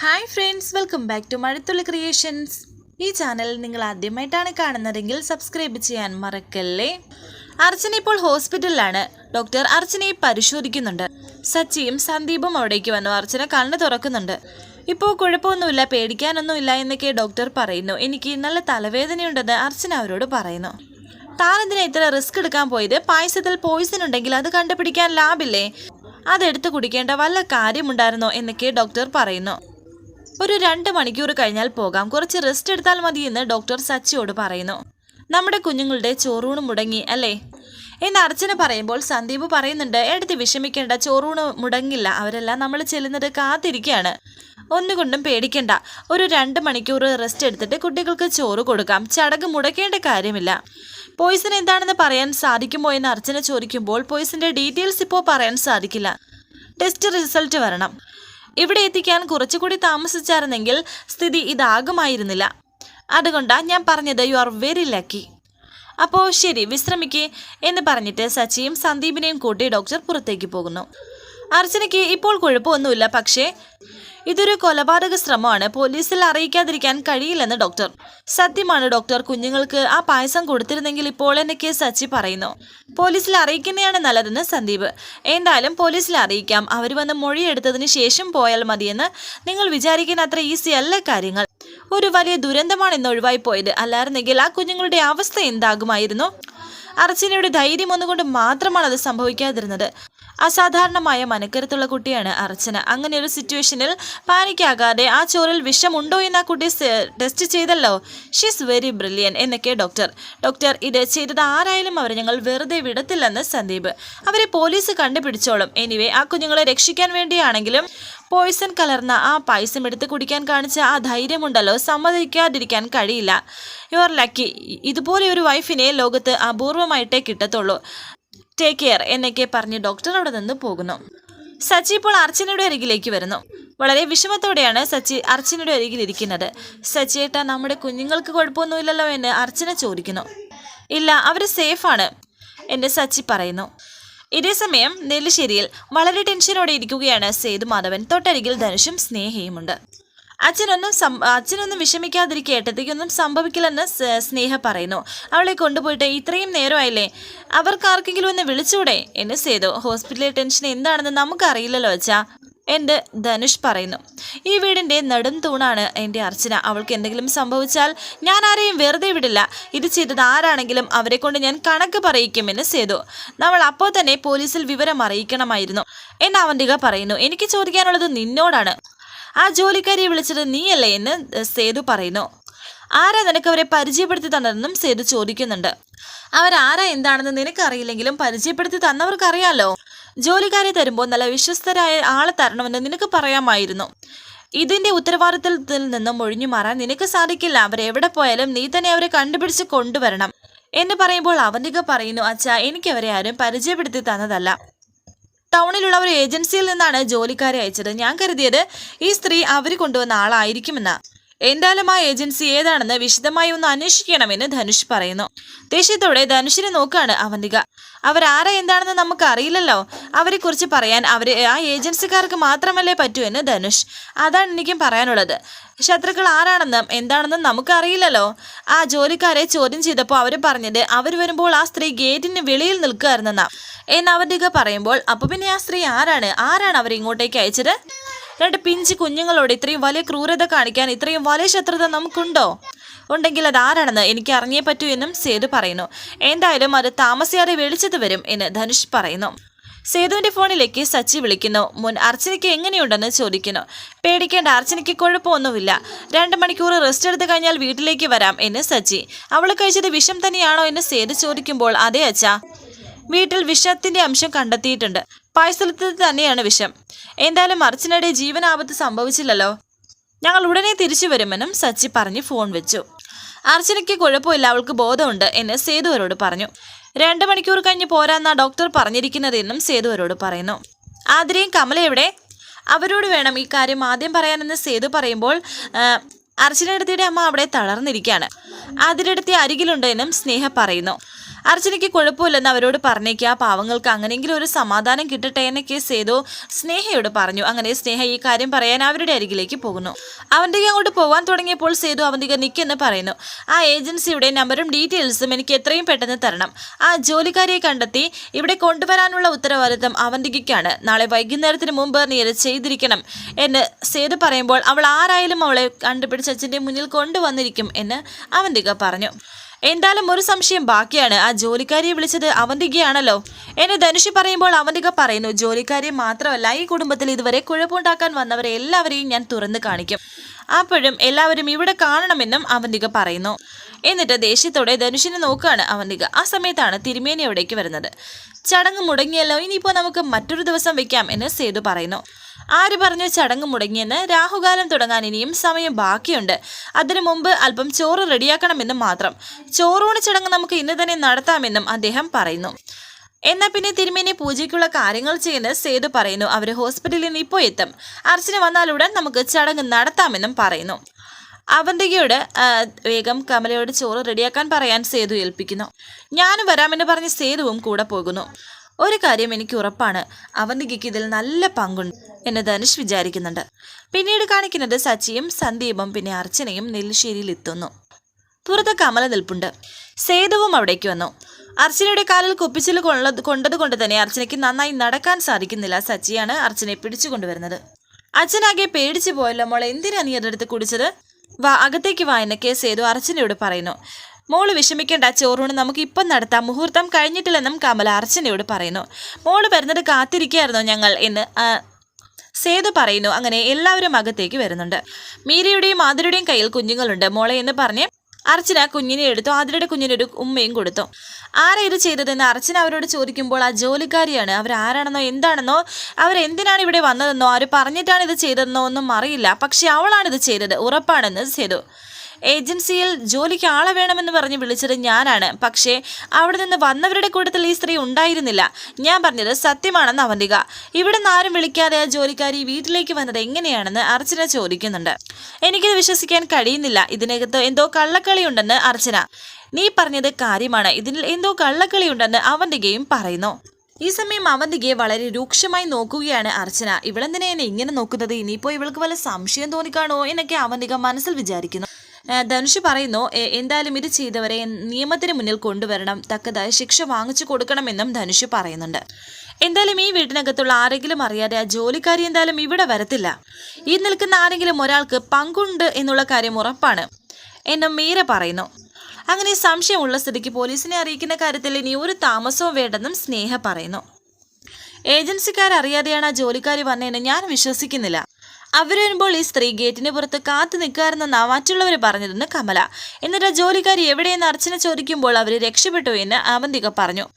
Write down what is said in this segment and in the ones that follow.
Hi friends welcome back to Mazhathulli creations ഈ channel നിങ്ങൾ ആദ്യമായിട്ടാണ് കാണുന്നതെങ്കിൽ സബ്സ്ക്രൈബ് ചെയ്യാൻ മറക്കല്ലേ? അർച്ചന ഇപ്പോൾ ഹോസ്പിറ്റലിലാണ് ഡോക്ടർ അർച്ചനയെ പരിശോധിക്കുന്നുണ്ട്. സച്ചിയും സന്ദീപും അവിടേക്ക് വന്നു. അർച്ചന കണ്ണ് തുറക്കുന്നുണ്ട്. ഇപ്പോൾ കുഴപ്പമൊന്നുമില്ല പേടിക്കാനൊന്നുമില്ല എന്നൊക്കെ ഡോക്ടർ പറയുന്നു. എനിക്ക് നല്ല തലവേദനയുണ്ടെന്ന് അർച്ചന അവരോട് പറയുന്നു. താനെന്തിനാ ഇത്ര റിസ്ക് എടുക്കാൻ പോയത്? പായസത്തിൽ പോയിസൺ ഉണ്ടെങ്കിൽ അത് കണ്ടുപിടിക്കാൻ ലാഭില്ലേ അതെടുത്ത് കുടിക്കേണ്ട വല്ല കാര്യമുണ്ടായിരുന്നോ എന്നൊക്കെ ഡോക്ടർ പറയുന്നു. ഒരു രണ്ട് മണിക്കൂർ കഴിഞ്ഞാൽ പോകാം. കുറച്ച് റെസ്റ്റ് എടുത്താൽ മതി എന്ന് ഡോക്ടർ സച്ചിയോട് പറയുന്നു. നമ്മുടെ കുഞ്ഞുങ്ങളുടെ ചോറൂണ് മുടങ്ങി അല്ലേ? എന്ന് അർച്ചന പറയുമ്പോൾ സന്ദീപ് പറയുന്നുണ്ട് എടുത്ത് വിഷമിക്കേണ്ട ചോറൂണ് മുടങ്ങില്ല. അവരെല്ലാം നമ്മൾ ചെല്ലുന്നത് കാത്തിരിക്കുകയാണ്. ഒന്നുകൊണ്ടും പേടിക്കണ്ട. ഒരു രണ്ട് മണിക്കൂർ റെസ്റ്റ് എടുത്തിട്ട് കുട്ടികൾക്ക് ചോറ് കൊടുക്കാം. ചടങ്ങ് മുടക്കേണ്ട കാര്യമില്ല. പോയിസൺ എന്താണെന്ന് പറയാൻ സാധിക്കുമോ എന്ന് അർച്ചന ചോദിക്കുമ്പോൾ പോയിസന്റെ ഡീറ്റെയിൽസ് ഇപ്പോൾ പറയാൻ സാധിക്കില്ല. ടെസ്റ്റ് റിസൾട്ട് വരണം. ഇവിടെ എത്തിക്കാൻ കുറച്ചുകൂടി താമസിച്ചായിരുന്നെങ്കിൽ സ്ഥിതി ഇതാകുമായിരുന്നില്ല. അതുകൊണ്ടാണ് ഞാൻ പറഞ്ഞത് യു ആർ വെരി ലക്കി അപ്പോൾ ശരി വിശ്രമിക്കേ എന്ന് പറഞ്ഞിട്ട് സച്ചിയും സന്ദീപിനെയും കൂട്ടി ഡോക്ടർ പുറത്തേക്ക് പോകുന്നു. അർച്ചനയ്ക്ക് ഇപ്പോൾ കുഴപ്പമൊന്നുമില്ല പക്ഷേ ഇതൊരു കൊലപാതക ശ്രമമാണ്. പോലീസിൽ അറിയിക്കാതിരിക്കാൻ കഴിയില്ലെന്ന് ഡോക്ടർ. സത്യമാണ് ഡോക്ടർ കുഞ്ഞുങ്ങൾക്ക് ആ പായസം കൊടുത്തിരുന്നെങ്കിൽ ഇപ്പോൾ എന്നെ കേസ് സച്ചി പറയുന്നു. പോലീസിൽ അറിയിക്കുന്നതാണ് നല്ലതെന്ന് സന്ദീപ്. എന്തായാലും പോലീസിൽ അറിയിക്കാം. അവർ വന്ന് മൊഴിയെടുത്തതിന് ശേഷം പോയാൽ മതിയെന്ന് നിങ്ങൾ വിചാരിക്കുന്ന അത്ര ഈസി അല്ല കാര്യങ്ങൾ. ഒരു വലിയ ദുരന്തമാണ് ഇന്ന് ഒഴിവായി പോയത്. അല്ലായിരുന്നെങ്കിൽ ആ കുഞ്ഞുങ്ങളുടെ അവസ്ഥ എന്താകുമായിരുന്നു? അർച്ചനയുടെ ധൈര്യം ഒന്നുകൊണ്ട് മാത്രമാണ് അത് സംഭവിക്കാതിരുന്നത്. അസാധാരണമായ മനക്കരുത്തുള്ള കുട്ടിയാണ് അർച്ചന. അങ്ങനെ ഒരു സിറ്റുവേഷനിൽ പാനിക്കാകാതെ ആ ചോറിൽ വിഷമുണ്ടോ എന്ന് ആ കുട്ടി ടെസ്റ്റ് ചെയ്തല്ലോ. ഷീസ് വെരി ബ്രില്യൻ എന്നൊക്കെ ഡോക്ടർ ഡോക്ടർ ഇത് ചെയ്തത് ആരായാലും അവരെ ഞങ്ങൾ വെറുതെ വിടത്തില്ലെന്ന് സന്ദീപ്. അവരെ പോലീസ് കണ്ടുപിടിച്ചോളും. എനിവേ ആ കുഞ്ഞുങ്ങളെ രക്ഷിക്കാൻ വേണ്ടിയാണെങ്കിലും പോയിസൺ കലർന്ന ആ പായസം എടുത്ത് കുടിക്കാൻ കാണിച്ച ആ ധൈര്യമുണ്ടല്ലോ. സമ്മതിക്കാതിരിക്കാൻ കഴിയില്ല. യു ആർ ലക്കി ഇതുപോലെ ഒരു വൈഫിനെ ലോകത്ത് അപൂർവമായിട്ടേ കിട്ടത്തുള്ളൂ. ടേക്ക് കെയർ എന്നൊക്കെ പറഞ്ഞ് ഡോക്ടർ അവിടെ നിന്ന് പോകുന്നു. സച്ചി ഇപ്പോൾ അർച്ചനയുടെ അരികിലേക്ക് വരുന്നു. വളരെ വിഷമത്തോടെയാണ് സച്ചി അർച്ചനയുടെ അരികിൽ ഇരിക്കുന്നത്. സച്ചിയേട്ട നമ്മുടെ കുഞ്ഞുങ്ങൾക്ക് കുഴപ്പമൊന്നുമില്ലല്ലോ എന്ന് അർച്ചന ചോദിക്കുന്നു. ഇല്ല അവർ സേഫാണ് എന്ന് സച്ചി പറയുന്നു. ഇതേസമയം നെല്ലിശ്ശേരിയിൽ വളരെ ടെൻഷനോടെ ഇരിക്കുകയാണ് സേതു മാധവൻ തൊട്ടരികിൽ ധനുഷും സ്നേഹയുമുണ്ട്. അച്ഛനൊന്നും അച്ഛനൊന്നും വിഷമിക്കാതിരിക്കുക ഏട്ടത്തേക്കൊന്നും സംഭവിക്കില്ലെന്ന് സ്നേഹ പറയുന്നു. അവളെ കൊണ്ടുപോയിട്ട് ഇത്രയും നേരമായില്ലേ? അവർക്ക് ആർക്കെങ്കിലും ഒന്ന് വിളിച്ചൂടെ? എന്ന് സേതു ഹോസ്പിറ്റലിലെ ടെൻഷൻ എന്താണെന്ന് നമുക്കറിയില്ലല്ലോ അച്ഛാ. എന്റെ ധനുഷ് പറയുന്നു. ഈ വീടിന്റെ നെടും തൂണാണ് എന്റെ അർച്ചന. അവൾക്ക് എന്തെങ്കിലും സംഭവിച്ചാൽ ഞാൻ ആരെയും വെറുതെ വിടില്ല. ഇത് ചെയ്തത് ആരാണെങ്കിലും അവരെ കൊണ്ട് ഞാൻ കണക്ക് പറയിക്കുമെന്ന് സേതു. നമ്മൾ അപ്പോൾ തന്നെ പോലീസിൽ വിവരം അറിയിക്കണമായിരുന്നു. എന്ന് അവന്തിക പറയുന്നു. എനിക്ക് ചോദിക്കാനുള്ളത് നിന്നോടാണ്. ആ ജോലിക്കാരിയെ വിളിച്ചത് നീയല്ലേ എന്ന് സേതു പറയുന്നു. ആരാ നിനക്ക് അവരെ പരിചയപ്പെടുത്തി തന്നതെന്നും സേതു ചോദിക്കുന്നുണ്ട്. അവരാരാ എന്താണെന്ന് നിനക്കറിയില്ലെങ്കിലും പരിചയപ്പെടുത്തി തന്നവർക്കറിയാലോ? ജോലിക്കാരെ തരുമ്പോൾ നല്ല വിശ്വസ്തരായ ആളെ തരണമെന്ന് നിനക്ക് പറയാമായിരുന്നു. ഇതിന്റെ ഉത്തരവാദിത്തത്തിൽ നിന്നും ഒഴിഞ്ഞു മാറാൻ നിനക്ക് സാധിക്കില്ല. അവരെവിടെ പോയാലും നീ തന്നെ അവരെ കണ്ടുപിടിച്ച് കൊണ്ടുവരണം. എന്ന് പറയുമ്പോൾ അവന്തിക പറയുന്നു അച്ഛാ എനിക്കവരെ ആരും പരിചയപ്പെടുത്തി തന്നതല്ല. ടൗണിലുള്ള ഒരു ഏജൻസിയിൽ നിന്നാണ് ജോലിക്കാരെ അയച്ചത്. ഞാൻ കരുതിയത് ഈ സ്ത്രീ അവർ കൊണ്ടുവന്ന ആളായിരിക്കുമെന്ന. എന്തായാലും ആ ഏജൻസി ഏതാണെന്ന് വിശദമായി ഒന്ന് അന്വേഷിക്കണമെന്ന് ധനുഷ് പറയുന്നു. ദേഷ്യത്തോടെ ധനുഷിനെ നോക്കാണ് അവന്തിക. അവരാരാ എന്താണെന്ന് നമുക്ക് അറിയില്ലല്ലോ. അവരെ കുറിച്ച് പറയാൻ അവർ ആ ഏജൻസിക്കാർക്ക് മാത്രമല്ലേ പറ്റൂ എന്ന് ധനുഷ്. അതാണ് എനിക്കും പറയാനുള്ളത്. ശത്രുക്കൾ ആരാണെന്നും എന്താണെന്നും നമുക്കറിയില്ലല്ലോ ആ ജോലിക്കാരെ ചോദ്യം ചെയ്തപ്പോൾ അവർ പറഞ്ഞത് അവർ വരുമ്പോൾ ആ സ്ത്രീ ഗേറ്റിന് വെളിയിൽ നിൽക്കുകയായിരുന്നെന്നാ. എന്ന് അവന്തിക പറയുമ്പോൾ അപ്പൊ പിന്നെ ആ സ്ത്രീ ആരാണ്? ആരാണ് അവരെ ഇങ്ങോട്ടേക്ക് അയച്ചത്? രണ്ട് പിഞ്ച് കുഞ്ഞുങ്ങളോട് ഇത്രയും വലിയ ക്രൂരത കാണിക്കാൻ ഇത്രയും വലിയ ശത്രുത നമുക്കുണ്ടോ? ഉണ്ടെങ്കിൽ അത് ആരാണെന്ന് എനിക്ക് അറിഞ്ഞേ പറ്റൂ എന്നും സേതു പറയുന്നു. എന്തായാലും അത് താമസിയാതെ വിളിച്ചത് വരും എന്ന് ധനുഷ് പറയുന്നു. സേതുവിന്റെ ഫോണിലേക്ക് സച്ചി വിളിക്കുന്നു. മുൻ അർച്ചനയ്ക്ക് എങ്ങനെയുണ്ടെന്ന് ചോദിക്കുന്നു. പേടിക്കേണ്ട അർച്ചനയ്ക്ക് കുഴപ്പമൊന്നുമില്ല. രണ്ട് മണിക്കൂർ റെസ്റ്റ് എടുത്തു കഴിഞ്ഞാൽ വീട്ടിലേക്ക് വരാം എന്ന് സച്ചി. അവൾ കഴിച്ചത് വിഷം തന്നെയാണോ? എന്ന് സേതു ചോദിക്കുമ്പോൾ അതേ അച്ഛാ. വീട്ടിൽ വിഷത്തിന്റെ അംശം കണ്ടെത്തിയിട്ടുണ്ട്. പായസത്തിൽ തന്നെയാണ് വിഷം. എന്തായാലും അർച്ചനയുടെ ജീവനാപത്ത് സംഭവിച്ചില്ലല്ലോ. ഞങ്ങൾ ഉടനെ തിരിച്ചു വരുമെന്നും സച്ചി പറഞ്ഞ് ഫോൺ വെച്ചു. അർച്ചനയ്ക്ക് കുഴപ്പമില്ല അവൾക്ക് ബോധമുണ്ട് എന്ന് സേതുവരോട് പറഞ്ഞു. രണ്ട് മണിക്കൂർ കഴിഞ്ഞ് പോരാന്നാ ഡോക്ടർ പറഞ്ഞിരിക്കുന്നതെന്നും സേതുവരോട് പറയുന്നു. ആതിരയും കമല എവിടെ? അവരോട് വേണം ഈ കാര്യം ആദ്യം പറയാനെന്ന് സേതു പറയുമ്പോൾ അർച്ചനടുത്തിയുടെ അമ്മ അവിടെ തളർന്നിരിക്കുകയാണ്. ആതിരടുത്തി അരികിലുണ്ടെന്നും സ്നേഹ പറയുന്നു. അർച്ചനയ്ക്ക് കുഴപ്പമില്ലെന്ന് അവരോട് പറഞ്ഞേക്ക്. ആ പാവങ്ങൾക്ക് അങ്ങനെയെങ്കിലും ഒരു സമാധാനം കിട്ടട്ടെ എന്നൊക്കെ സേതു സ്നേഹയോട് പറഞ്ഞു. അങ്ങനെ സ്നേഹ ഈ കാര്യം പറയാൻ അവരുടെ അരികിലേക്ക് പോകുന്നു. അവന്തിക അങ്ങോട്ട് പോകാൻ തുടങ്ങിയപ്പോൾ സേതു അവന്തിക നിൽക്കെന്ന് പറയുന്നു. ആ ഏജൻസിയുടെ നമ്പറും ഡീറ്റെയിൽസും എനിക്ക് എത്രയും പെട്ടെന്ന് തരണം. ആ ജോലിക്കാരിയെ കണ്ടെത്തി ഇവിടെ കൊണ്ടുവരാനുള്ള ഉത്തരവാദിത്തം അവന്തികയ്ക്കാണ്. നാളെ വൈകുന്നേരത്തിന് മുമ്പ് നീ അത് ചെയ്തിരിക്കണം എന്ന് സേതു പറയുമ്പോൾ അവൾ ആരായാലും അവളെ കണ്ടുപിടിച്ച് അച്ഛന്റെ മുന്നിൽ കൊണ്ടുവന്നിരിക്കും എന്ന് അവന്തിക പറഞ്ഞു. എന്തായാലും ഒരു സംശയം ബാക്കിയാണ്. ആ ജോലിക്കാരിയെ വിളിച്ചത് അവന്തികയാണല്ലോ. എന്നെ ധനുഷി പറയുമ്പോൾ അവന്തിക പറയുന്നു ജോലിക്കാരിയെ മാത്രമല്ല ഈ കുടുംബത്തിൽ ഇതുവരെ കുഴപ്പമുണ്ടാക്കാൻ വന്നവരെ എല്ലാവരെയും ഞാൻ തുറന്നു കാണിക്കും. അപ്പോഴും എല്ലാവരും ഇവിടെ കാണണമെന്നും അവന്തിക പറയുന്നു. എന്നിട്ട് ദേഷ്യത്തോടെ ധനുഷിനെ നോക്കുകയാണ് അവന്തിക. ആ സമയത്താണ് തിരുമേനി അവിടേക്ക് വരുന്നത്. ചടങ്ങ് മുടങ്ങിയല്ലോ ഇനിയിപ്പോൾ നമുക്ക് മറ്റൊരു ദിവസം വെക്കാം എന്ന് സേതു പറയുന്നു. ആര് പറഞ്ഞു ചടങ്ങ് മുടങ്ങിയെന്ന്? രാഹുകാലം തുടങ്ങാൻ ഇനിയും സമയം ബാക്കിയുണ്ട്. അതിനു മുമ്പ് അല്പം ചോറ് റെഡിയാക്കണമെന്ന് മാത്രം. ചോറൂണ് ചടങ്ങ് നമുക്ക് ഇന്ന് തന്നെ നടത്താമെന്നും അദ്ദേഹം പറയുന്നു. എന്നാൽ പിന്നെ തിരുമേനി പൂജയ്ക്കുള്ള കാര്യങ്ങൾ ചെയ്യുന്ന സേതു പറയുന്നു. അവർ ഹോസ്പിറ്റലിൽ നിന്ന് ഇപ്പോൾ എത്തും. അർച്ചന വന്നാലുടൻ നമുക്ക് ചടങ്ങ് നടത്താമെന്നും പറയുന്നു. അവന്തികയോട് വേഗം കമലയോട് ചോറ് റെഡിയാക്കാൻ പറയാൻ സേതു ഏൽപ്പിക്കുന്നു. ഞാനും വരാമെന്ന് പറഞ്ഞ് സേതുവും കൂടെ പോകുന്നു. ഒരു കാര്യം എനിക്ക് ഉറപ്പാണ്. അവന്തികയ്ക്ക് ഇതിൽ നല്ല പങ്കുണ്ട് എന്ന് ധനുഷ് വിചാരിക്കുന്നുണ്ട്. പിന്നീട് കാണിക്കുന്നത് സച്ചിയും സന്ദീപും പിന്നെ അർച്ചനയും നെല്ലിശ്ശേരിയിൽ എത്തുന്നു. പുറത്ത് കമല നിൽപ്പുണ്ട്. സേതുവും അവിടേക്ക് വന്നു. അർച്ചനയുടെ കാലിൽ കുപ്പിച്ചിൽ കൊള്ളത് കൊണ്ടത് കൊണ്ട് തന്നെ അർച്ചനയ്ക്ക് നന്നായി നടക്കാൻ സാധിക്കുന്നില്ല. സച്ചിയാണ് അർച്ചനയെ പിടിച്ചു കൊണ്ടുവരുന്നത്. അച്ഛനാകെ പേടിച്ചു പോയല്ലോ മോളെ. എന്തിനാ നീ അതെടുത്ത് കുടിച്ചത്? വാ അകത്തേക്ക് വാ എന്നൊക്കെ സേതു അർച്ചനയോട് പറയുന്നു. മോൾ വിഷമിക്കേണ്ട ചോറൂണ് നമുക്ക് ഇപ്പം നടത്താം. മുഹൂർത്തം കഴിഞ്ഞിട്ടില്ലെന്നും കമല അർച്ചനയോട് പറയുന്നു. മോൾ വരുന്നത് കാത്തിരിക്കുകയായിരുന്നോ ഞങ്ങൾ എന്ന് സേതു പറയുന്നു. അങ്ങനെ എല്ലാവരും അകത്തേക്ക് വരുന്നുണ്ട്. മീരയുടെയും മാതിരിയുടെയും കയ്യിൽ കുഞ്ഞുങ്ങളുണ്ട്. മോളെ എന്ന് പറഞ്ഞ് അർച്ചന കുഞ്ഞിനെ എടുത്തു. ആതിരയുടെ കുഞ്ഞിനൊരു ഉമ്മയും കൊടുത്തു. ആരാ ഇത് ചെയ്തതെന്ന്? അർച്ചന അവരോട് ചോദിക്കുമ്പോൾ ആ ജോലിക്കാരിയാണ്. അവർ ആരാണെന്നോ എന്താണെന്നോ അവരെന്തിനാണ് ഇവിടെ വന്നതെന്നോ ആര് പറഞ്ഞിട്ടാണ് ഇത് ചെയ്തതെന്നോ ഒന്നും അറിയില്ല. പക്ഷെ അവളാണ് ഇത് ചെയ്തത്. ഉറപ്പാണെന്ന് സേതു. ഏജൻസിയിൽ ജോലിക്ക് ആളെ വേണമെന്ന് പറഞ്ഞ് വിളിച്ചത് ഞാനാണ്. പക്ഷേ അവിടെ നിന്ന് വന്നവരുടെ കൂട്ടത്തിൽ ഈ സ്ത്രീ ഉണ്ടായിരുന്നില്ല. ഞാൻ പറഞ്ഞത് സത്യമാണെന്ന് അവന്തിക. ഇവിടെ ആരും വിളിക്കാതെ ആ ജോലിക്കാരി വീട്ടിലേക്ക് വന്നത് എങ്ങനെയാണെന്ന് അർച്ചന ചോദിക്കുന്നുണ്ട്. എനിക്കിത് വിശ്വസിക്കാൻ കഴിയുന്നില്ല. ഇതിനകത്ത് എന്തോ കള്ളക്കളി ഉണ്ടെന്ന് അർച്ചന. നീ പറഞ്ഞത് കാര്യമാണ്. ഇതിൽ എന്തോ കള്ളക്കളിയുണ്ടെന്ന് അവന്തികയും പറയുന്നു. ഈ സമയം അവന്തികയെ വളരെ രൂക്ഷമായി നോക്കുകയാണ് അർച്ചന. ഇവളെന്തിനെ എന്നെ ഇങ്ങനെ നോക്കുന്നത്? ഇനിയിപ്പോൾ ഇവൾക്ക് വല്ല സംശയം തോന്നിക്കാണോ? എന്നൊക്കെ അവന്തിക മനസ്സിൽ വിചാരിക്കുന്നു. ധനുഷ് പറയുന്നു എന്തായാലും ഇത് ചെയ്തവരെ നിയമത്തിന് മുന്നിൽ കൊണ്ടുവരണം. തക്കതായ ശിക്ഷ വാങ്ങിച്ചു കൊടുക്കണമെന്നും ധനുഷ് പറയുന്നുണ്ട്. എന്തായാലും ഈ വീട്ടിനകത്തുള്ള ആരെങ്കിലും അറിയാതെ ആ ജോലിക്കാരി എന്തായാലും ഇവിടെ വരത്തില്ല. ഈ നിൽക്കുന്ന ആരെങ്കിലും ഒരാൾക്ക് പങ്കുണ്ട് എന്നുള്ള കാര്യം ഉറപ്പാണ് എന്നും മീര പറയുന്നു. അങ്ങനെ സംശയമുള്ള സ്ഥിതിക്ക് പോലീസിനെ അറിയിക്കുന്ന കാര്യത്തിൽ ഇനി ഒരു താമസവും വേണ്ടെന്നും സ്നേഹ പറയുന്നു. ഏജൻസിക്കാരറിയാതെയാണ് ആ ജോലിക്കാരി വന്നതെന്ന് ഞാൻ വിശ്വസിക്കുന്നില്ല. അവർ വരുമ്പോൾ ഈ സ്ത്രീ ഗേറ്റിന് പുറത്ത് കാത്തു നിൽക്കാറുണ്ടെന്നാ മറ്റുള്ളവർ പറഞ്ഞതെന്ന് കമല. എന്നിട്ട് ജോലിക്കാരി എവിടെയെന്ന് അർച്ചന ചോദിക്കുമ്പോൾ അവർ രക്ഷപ്പെട്ടു എന്ന് അവന്തിക പറഞ്ഞു.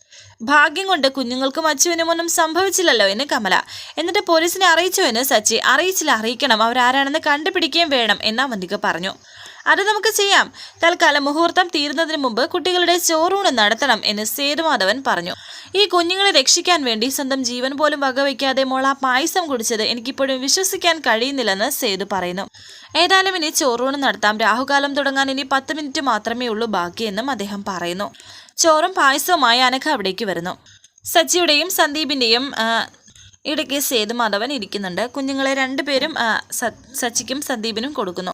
ഭാഗ്യം കൊണ്ട് കുഞ്ഞുങ്ങൾക്കും അച്ചുവിനും ഒന്നും സംഭവിച്ചില്ലല്ലോ എന്ന് കമല. എന്നിട്ട് പോലീസിനെ അറിയിച്ചു എന്ന് സച്ചി. അറിയിച്ചില്ല അറിയിക്കണം. അവരാരാണെന്ന് കണ്ടുപിടിക്കുകയും വേണം എന്ന് അവന്തിക പറഞ്ഞു. അത് നമുക്ക് ചെയ്യാം. തൽക്കാലം മുഹൂർത്തം തീരുന്നതിന് മുമ്പ് കുട്ടികളുടെ ചോറൂണ് നടത്തണം എന്ന് സേതുമാധവൻ പറഞ്ഞു. ഈ കുഞ്ഞുങ്ങളെ രക്ഷിക്കാൻ വേണ്ടി സ്വന്തം ജീവൻ പോലും വകവയ്ക്കാതെ മോള പായസം കുടിച്ചത് എനിക്കിപ്പോഴും വിശ്വസിക്കാൻ കഴിയുന്നില്ലെന്ന് സേതു പറയുന്നു. ഏതായാലും ഇനി ചോറൂണ് നടത്താം. രാഹുകാലം തുടങ്ങാൻ ഇനി പത്ത് മിനിറ്റ് മാത്രമേ ഉള്ളൂ ബാക്കിയെന്നും അദ്ദേഹം പറയുന്നു. ചോറും പായസവുമായി അനഘ അവിടേക്ക് വരുന്നു. സച്ചിയുടെയും സന്ദീപിന്റെയും ഇടയ്ക്ക് സേതുമാധവൻ ഇരിക്കുന്നുണ്ട്. കുഞ്ഞുങ്ങളെ രണ്ടുപേരും സച്ചിക്കും സന്ദീപിനും കൊടുക്കുന്നു.